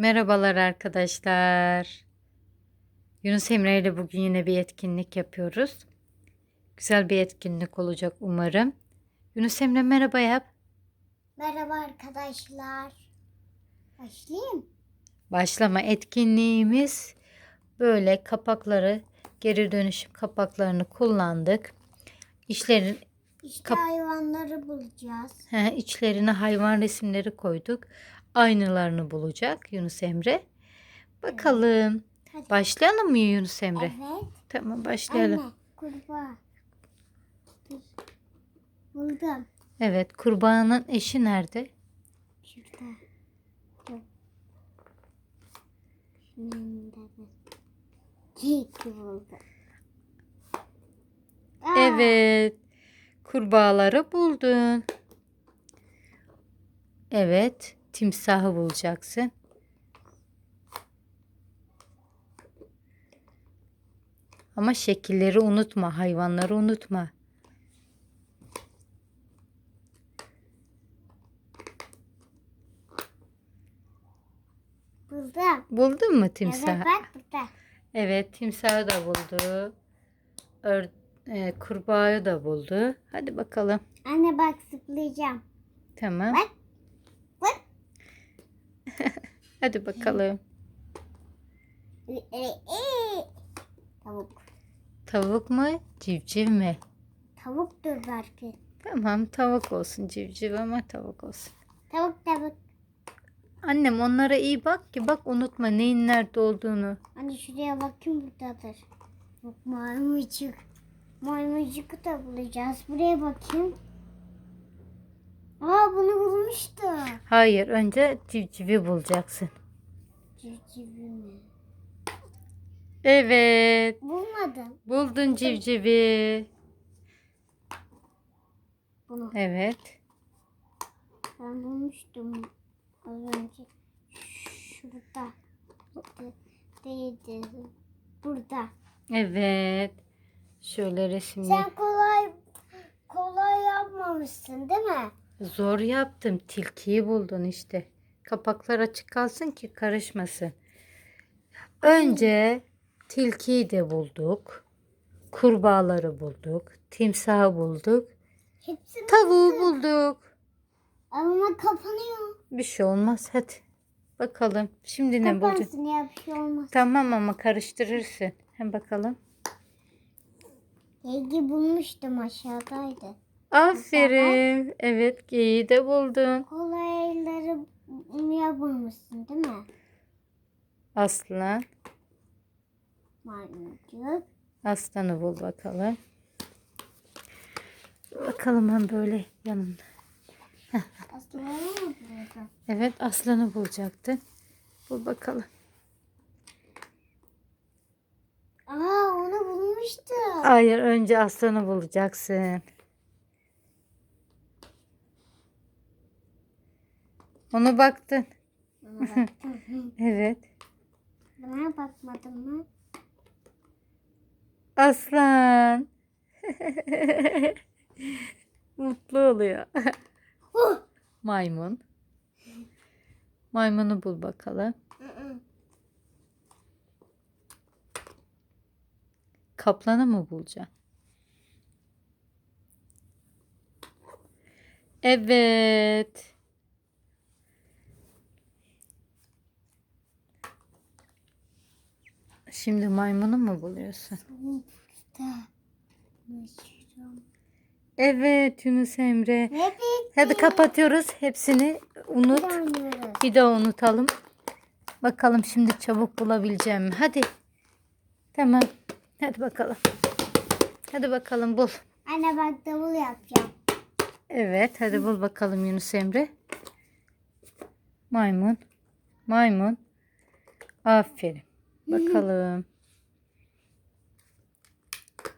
Merhabalar arkadaşlar. Yunus Emre ile bugün yine bir etkinlik yapıyoruz. Güzel bir etkinlik olacak umarım. Yunus Emre merhaba yap. Merhaba arkadaşlar. Başlayayım. Başlama etkinliğimiz böyle kapakları geri dönüşüm kapaklarını kullandık. İşlerin İşte Kap- hayvanları bulacağız. he, içlerine hayvan resimleri koyduk. Aynalarını bulacak Yunus Emre. Bakalım. Hadi. Başlayalım mı Yunus Emre? Evet. Tamam başlayalım. Anne kurbağa. Buldum. Evet, kurbağanın eşi nerede? Şurada. Kek buldum. Aa, Evet. Kurbağaları buldun. Evet, timsahı bulacaksın. Ama şekilleri unutma, hayvanları unutma. Buldum. Buldun mu Evet timsahı? bak burada. Evet, timsahı da buldu. Ör, e, kurbağayı da buldu. Hadi bakalım. Anne bak zıplayacağım. Tamam. Bak. Bak. Hadi bakalım. Ee, e, e. Tavuk. Tavuk mu, civciv mi? Tavuktur belki. Tamam tavuk olsun civciv ama tavuk olsun. Tavuk tavuk. Annem onlara iyi bak ki bak unutma neyin nerede olduğunu. Anne şuraya bakayım buradadır. Yok maymuncuk. Maymuncuk da bulacağız. Buraya bakayım. Aa bunu bulmuştu. Hayır önce civcivi bulacaksın. Civcivi mi? Evet Bulmadım. buldun civcivi. Bunu Evet. ben bulmuştum az önce. Şurada. De- Değildi. Burada. Evet. Şöyle resimli. Sen kolay kolay yapmamışsın değil mi? Zor yaptım. Tilkiyi buldun işte. Kapaklar açık kalsın ki karışmasın. Önce tilkiyi de bulduk. Kurbağaları bulduk. Timsahı bulduk. Hepsini Tavuğu bulduk. ama kapanıyor. Bir şey olmaz. Hadi bakalım. Şimdi ne bulacağız? Kapansın ya bir şey olmaz. Tamam ama karıştırırsın. Hem bakalım. Yegi bulmuştum aşağıdaydı. Aferin. Evet geyiği de buldun. Kolayları yapmamışsın değil mi? Aslan. Maymuncuk. Aslanı bul bakalım. Bakalım ben böyle yanında. Aslanı mı? Evet aslanı bulacaktın. Bul bakalım. Aa onu bulmuştum. Hayır önce aslanı bulacaksın. Onu baktın. Buna baktım. Evet. Buna bakmadım mı? Aslan. Mutlu oluyor. Maymun. Maymunu bul bakalım. Kaplanı mı bulacaksın? Evet. Şimdi maymunu mu buluyorsun? Evet Yunus Emre. Hadi kapatıyoruz. Hepsini unut. Bir daha unutalım. Bakalım şimdi çabuk bulabileceğim? Hadi. Tamam. Hadi bakalım. Hadi bakalım bul. Anne bak davul yapacağım. Evet, hadi bul bakalım Yunus Emre. Maymun. Maymun. Aferin. Bakalım.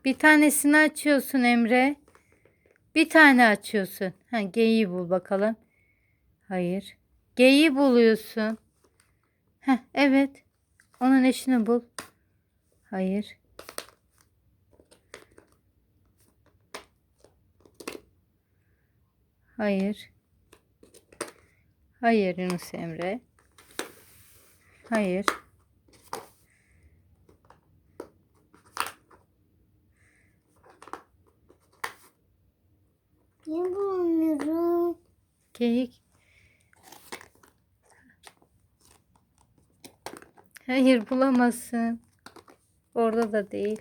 Bir tanesini açıyorsun Emre. Bir tane açıyorsun. Ha, geyiği bul bakalım. Hayır. Geyiği buluyorsun. Heh, evet. Onun eşini bul. Hayır. Hayır. Hayır Yunus Emre. Hayır. Niye bulamıyorum? Geyik. Hayır bulamazsın. Orada da değil.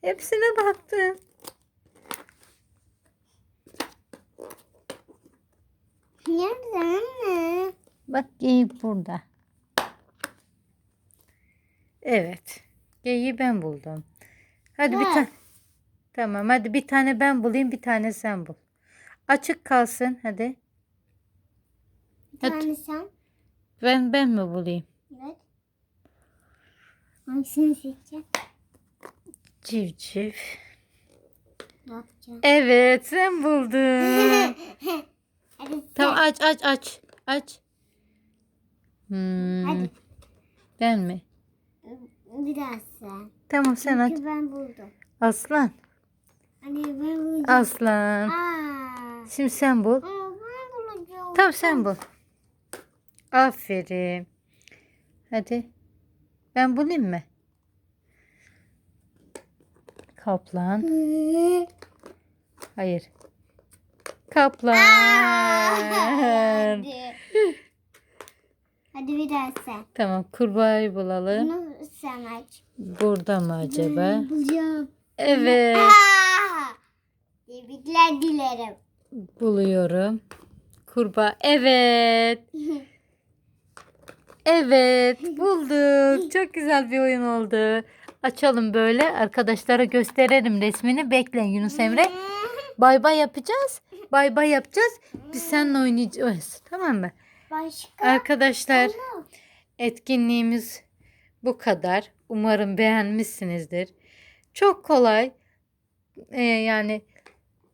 Hepsine baktım. Nerede anne? Bak geyik burada. Evet. Geyiği ben buldum. Hadi bir tane. Tamam hadi bir tane ben bulayım bir tane sen bul. Açık kalsın hadi. Bir Hadi. tane sen. Ben ben mi bulayım? Evet. Hangisini seçeceğim? Civciv. Ne yapacağım? Evet sen buldun. Tamam aç aç aç. Aç. Hmm, Hadi. Ben mi? Bir daha sen. Tamam sen. Çünkü ben buldum. Aslan. Anne ben bulacağım. Aslan. Aa. Şimdi sen bul. Ben bulacağım. Tamam sen bul. Aferin. Hadi. Ben bulayım mı? Kaplan. Hayır. Kaplan. Hadi. Hadi bir daha sen. Tamam kurbağayı bulalım. Bunu sen aç. Burada mı acaba? Bulacağım. Evet. Aa! Tebrikler dilerim. Buluyorum. Kurbağa. Evet. Evet. Bulduk. Çok güzel bir oyun oldu. Açalım böyle. Arkadaşlara gösterelim resmini. Bekleyin Yunus Emre. Bay bay yapacağız. Bay bay yapacağız. Biz seninle oynayacağız. Tamam mı? Başka? Arkadaşlar Ama etkinliğimiz bu kadar. Umarım beğenmişsinizdir. Çok kolay. Ee, yani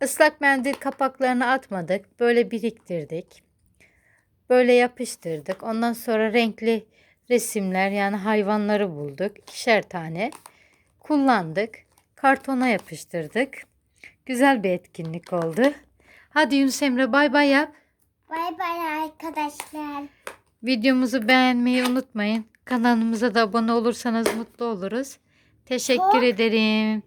ıslak mendil kapaklarını atmadık. Böyle biriktirdik. Böyle yapıştırdık. Ondan sonra renkli resimler yani hayvanları bulduk. İkişer tane kullandık. Kartona yapıştırdık. Güzel bir etkinlik oldu. Hadi Yunus Emre bay bay yap. Bay bay arkadaşlar. Videomuzu beğenmeyi unutmayın. Kanalımıza da abone olursanız mutlu oluruz. Teşekkür Çok- ederim.